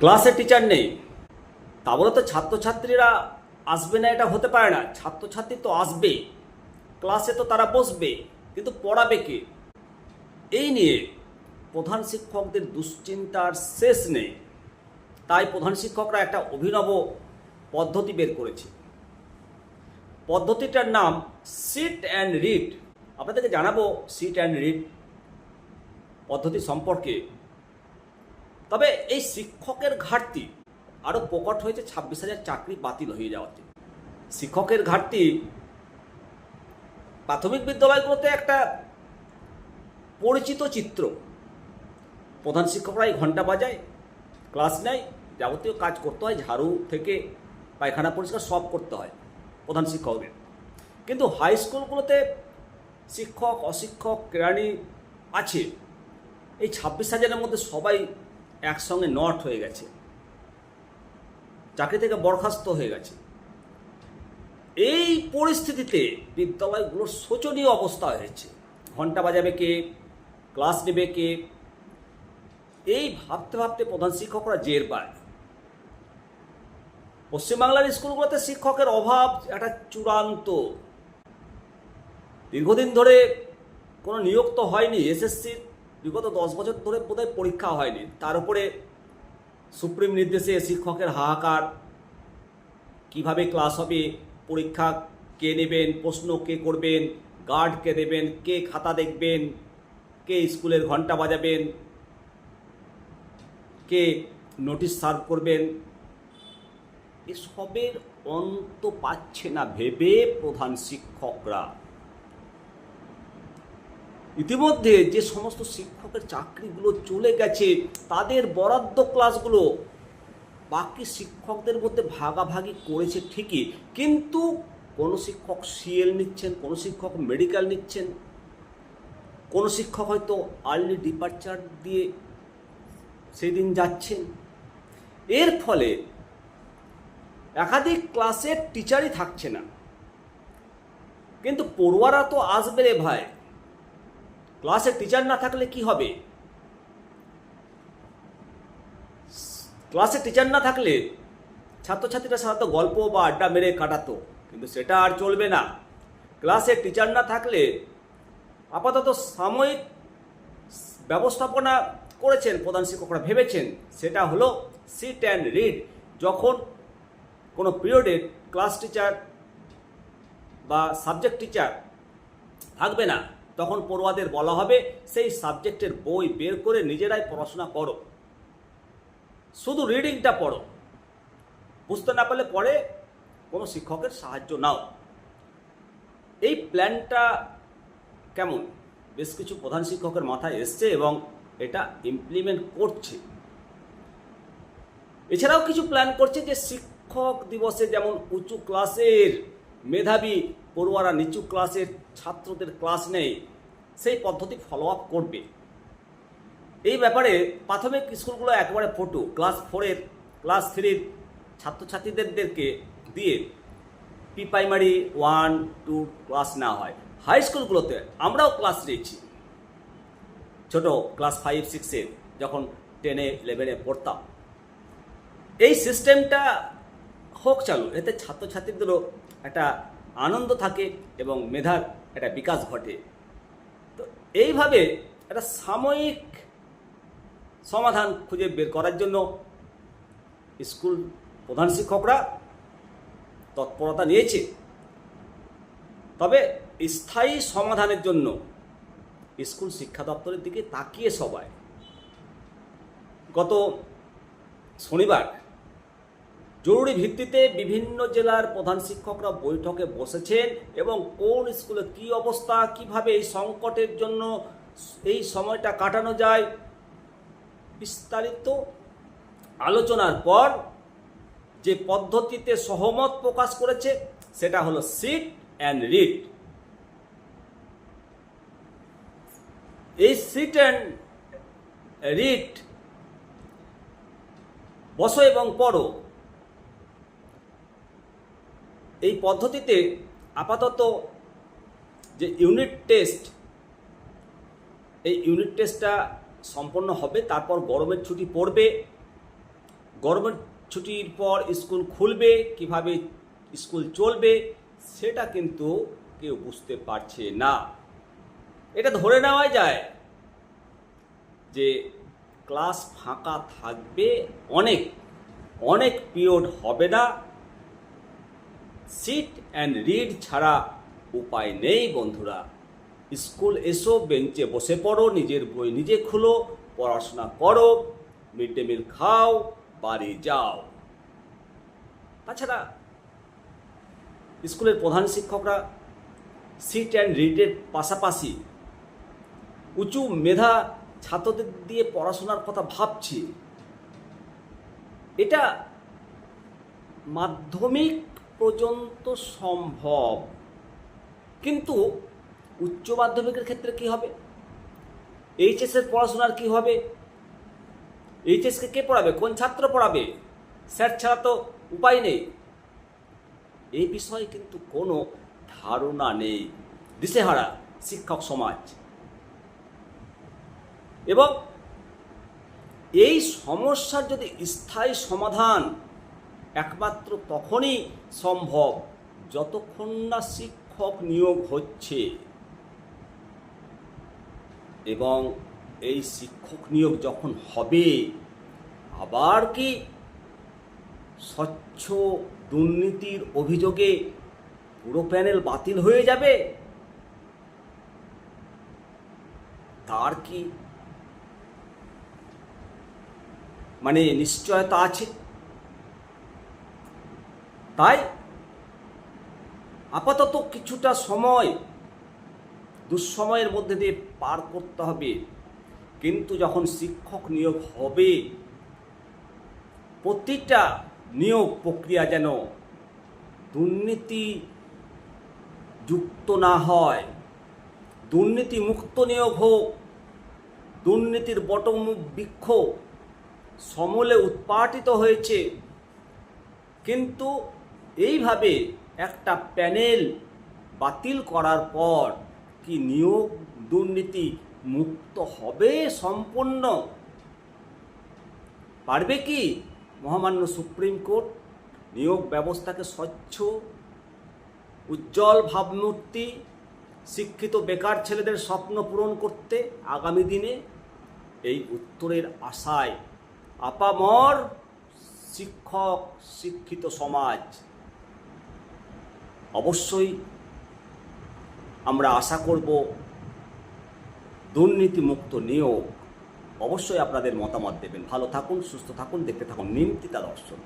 ক্লাসে টিচার নেই। তা বলে তো ছাত্রছাত্রীরা আসবে না, এটা হতে পারে না। ছাত্রছাত্রী তো আসবে। ক্লাসে তো তারা বসবে, কিন্তু পড়াবে কে? এই নিয়ে প্রধান শিক্ষকদের দুশ্চিন্তার শেষ নেই। তাই প্রধান শিক্ষকরা একটা অভিনব পদ্ধতি বের করেছে। পদ্ধতিটার নাম সিট অ্যান্ড রিড আপনাদেরকে জানাব সিট অ্যান্ড রিড পদ্ধতি সম্পর্কে। তবে এই শিক্ষকের ঘাটতি আরও প্রকট হয়েছে, ছাব্বিশ হাজার চাকরি বাতিল হয়ে যাওয়াতে শিক্ষকের ঘাটতি, প্রাথমিক বিদ্যালয়গুলোতে একটা পরিচিত চিত্র। প্রধান শিক্ষকরাই ঘণ্টা বাজায়, ক্লাস নেয়, যাবতীয় কাজ করতে হয়, ঝাড়ু থেকে পায়খানা পরিষ্কার সব করতে হয় প্রধান শিক্ষকদের। কিন্তু হাই স্কুলগুলোতে শিক্ষক, অশিক্ষক, কেরানি আছে। এই ছাব্বিশ হাজারের মধ্যে সবাই একসঙ্গে নট হয়ে গেছে। চাকরি থেকে বরখাস্ত হয়ে গেছে। এই পরিস্থিতিতে বিদ্যালয়গুলোর শোচনীয় অবস্থা হয়েছে। ঘণ্টা বাজাবে কে? ক্লাস নেবে কে? এই ভাবতে ভাবতে প্রধান শিক্ষকরা জের পায়। পশ্চিমবাংলার স্কুলগুলোতে শিক্ষকের অভাব একটা চূড়ান্ত। দীর্ঘদিন ধরে কোনো নিয়োগ তো হয়নি, এসএসসির বিগত দশ বছর ধরে বোধহয় পরীক্ষা হয়নি। তার উপরে সুপ্রিম নির্দেশে শিক্ষকের হাহাকার, কীভাবে ক্লাস হবে, পরীক্ষা কে নেবেন, প্রশ্ন কে করবেন গার্ড কে দেবেন, কে খাতা দেখবেন, কে স্কুলের ঘণ্টা বাজাবেন, কে নোটিশ সার্ভ করবেন, এসবের অন্ত পাচ্ছে না ভেবে প্রধান শিক্ষকরা। ইতিমধ্যে যে সমস্ত শিক্ষকের চাকরিগুলো চলে গেছে, তাদের বরাদ্দ ক্লাসগুলো বাকি শিক্ষকদের মধ্যে ভাগাভাগি করেছে ঠিকই, কিন্তু কোনো শিক্ষক সিএল নিচ্ছেন, কোনো শিক্ষক মেডিকেল নিচ্ছেন, কোনো শিক্ষক হয়তো আর্লি ডিপার্চার দিয়ে সেই দিন যাচ্ছেন। এর ফলে একাধিক ক্লাসের টিচারই থাকছে না। কিন্তু পড়ুয়ারা তো আসবে রে ভাই। ক্লাসে টিচার না থাকলে কি হবে? ক্লাসে টিচার না থাকলে ছাত্রছাত্রীরা সাধারণত গল্প বা আড্ডা মেরে কাটাতো, কিন্তু সেটা আর চলবে না। ক্লাসে টিচার না থাকলে আপাতত সাময়িক ব্যবস্থাপনা করেছেন প্রধান শিক্ষকরা, ভেবেছেন। সেটা হলো সিট অ্যান্ড রিড যখন কোনো পিরিয়ডে ক্লাস টিচার বা সাবজেক্ট টিচার থাকবে না তখন পড়ুয়াদের বলা হবে, সেই সাবজেক্টের বই বের করে নিজেরাই পড়াশোনা করো। শুধু রিডিংটা পড়ো। বুঝতে না পারলে পরে কোনো শিক্ষকের সাহায্য নাও। এই প্ল্যানটা কেমন? বেশ কিছু প্রধান শিক্ষকের মাথায় এসছে এবং এটা ইমপ্লিমেন্ট করছে। এছাড়াও কিছু প্ল্যান করছে যে শিক্ষক দিবসে যেমন উঁচু ক্লাসের মেধাবী পড়ুয়ারা নিচু ক্লাসের ছাত্রদের ক্লাস নেই সেই পদ্ধতি ফলো আপ করবে। এই ব্যাপারে প্রাথমিক স্কুলগুলো একেবারে ফটো, ক্লাস ফোরের ক্লাস থ্রির ছাত্রছাত্রীদেরকে দিয়ে pre primary one two class না হয়। হাই স্কুলগুলোতে আমরাও ক্লাস নিয়েছি। ছোট ক্লাস ফাইভ সিক্সের যখন টেনে ইলেভেনে পড়তাম। এই সিস্টেমটা হোক চালু, এতে ছাত্রছাত্রীদেরও একটা আনন্দ থাকে এবং মেধার একটা বিকাশ ঘটে। তো এইভাবে একটা সাময়িক সমাধান খুঁজে বের করার জন্য স্কুল প্রধান শিক্ষকরা তৎপরতা নিয়েছে। তবে স্থায়ী সমাধানের জন্য স্কুল শিক্ষা দপ্তরের দিকে তাকিয়ে সবাই গত শনিবার জরুরি ভিত্তিতে বিভিন্ন জেলার প্রধান শিক্ষকরা বৈঠকে বসেছেন এবং কোন স্কুলে কি অবস্থা, কীভাবে এই সংকটের জন্য এই সময়টা কাটানো যায়, বিস্তারিত আলোচনার পর যে পদ্ধতিতে সহমত প্রকাশ করেছে, সেটা হলো সিট অ্যান্ড রিড এই সিট অ্যান্ড রিড বসো এবং পড়ো। এই পদ্ধতিতে আপাতত যে ইউনিট টেস্ট এই ইউনিট টেস্টটা সম্পন্ন হবে, তারপর গরমের ছুটি পড়বে। গরমের ছুটির পর স্কুল খুলবে, কীভাবে স্কুল চলবে, সেটা কিন্তু কেউ বুঝতে পারছে না। এটা ধরে নেওয়া যায় যে ক্লাস ফাঁকা থাকবে অনেক অনেক পিরিয়ড হবে না। সিট অ্যান্ড রিড ছাড়া উপায় নেই, বন্ধুরা। স্কুল এসো, বেঞ্চে বসে পড়ো, নিজের বই নিজে খুলো, পড়াশোনা করো মিড ডে মিল খাও, বাড়ি যাও। তাছাড়া, স্কুলের প্রধান শিক্ষকরা সিট অ্যান্ড রিডের পাশাপাশি উঁচু মেধা ছাত্রদের দিয়ে পড়াশোনার কথা ভাবছি। এটা মাধ্যমিক পর্যন্ত সম্ভব। কিন্তু উচ্চ মাধ্যমিকের ক্ষেত্রে কি হবে? এইচএস এর পড়াশোনার কি হবে? এইচএসকে কে পড়াবে? কোন ছাত্র পড়াবে? স্যার ছাড়া তো উপায় নেই। এই বিষয়ে কিন্তু কোনো ধারণা নেই। দিশেহারা শিক্ষক সমাজ। এবং এই সমস্যার যদি স্থায়ী সমাধান একমাত্র তখনই সম্ভব যতক্ষণ না শিক্ষক নিয়োগ হচ্ছে। এবং এই শিক্ষক নিয়োগ যখন হবে, আবার কি স্বচ্ছ দুর্নীতির অভিযোগে পুরো প্যানেল বাতিল হয়ে যাবে? তার কি মানে নিশ্চয়তা আছে? তাই আপাতত কিছুটা সময় দুঃসময়ের মধ্যে দিয়ে পার করতে হবে। কিন্তু যখন শিক্ষক নিয়োগ হবে, প্রতিটা নিয়োগ প্রক্রিয়া যেন দুর্নীতি যুক্ত না হয়। দুর্নীতি মুক্ত নিয়োগ হোক, দুর্নীতির বটমুখ বৃক্ষ সমলে উৎপাটিত হয়েছে। কিন্তু এইভাবে একটা প্যানেল বাতিল করার পর কি নিয়োগ দুর্নীতি মুক্ত হবে সম্পূর্ণ? পারবে কি মহামান্য সুপ্রিম কোর্ট নিয়োগ ব্যবস্থাকে স্বচ্ছ, উজ্জ্বল ভাবমূর্তি, শিক্ষিত বেকার ছেলেদের স্বপ্ন পূরণ করতে আগামী দিনে? এই উত্তরের আশায় আপামর শিক্ষক শিক্ষিত সমাজ অবশ্যই আমরা আশা করব দুর্নীতিমুক্ত নিয়োগ অবশ্যই আপনাদের মতামত দেবেন। ভালো থাকুন, সুস্থ থাকুন, দেখতে থাকুন নিমতিতা দর্শন।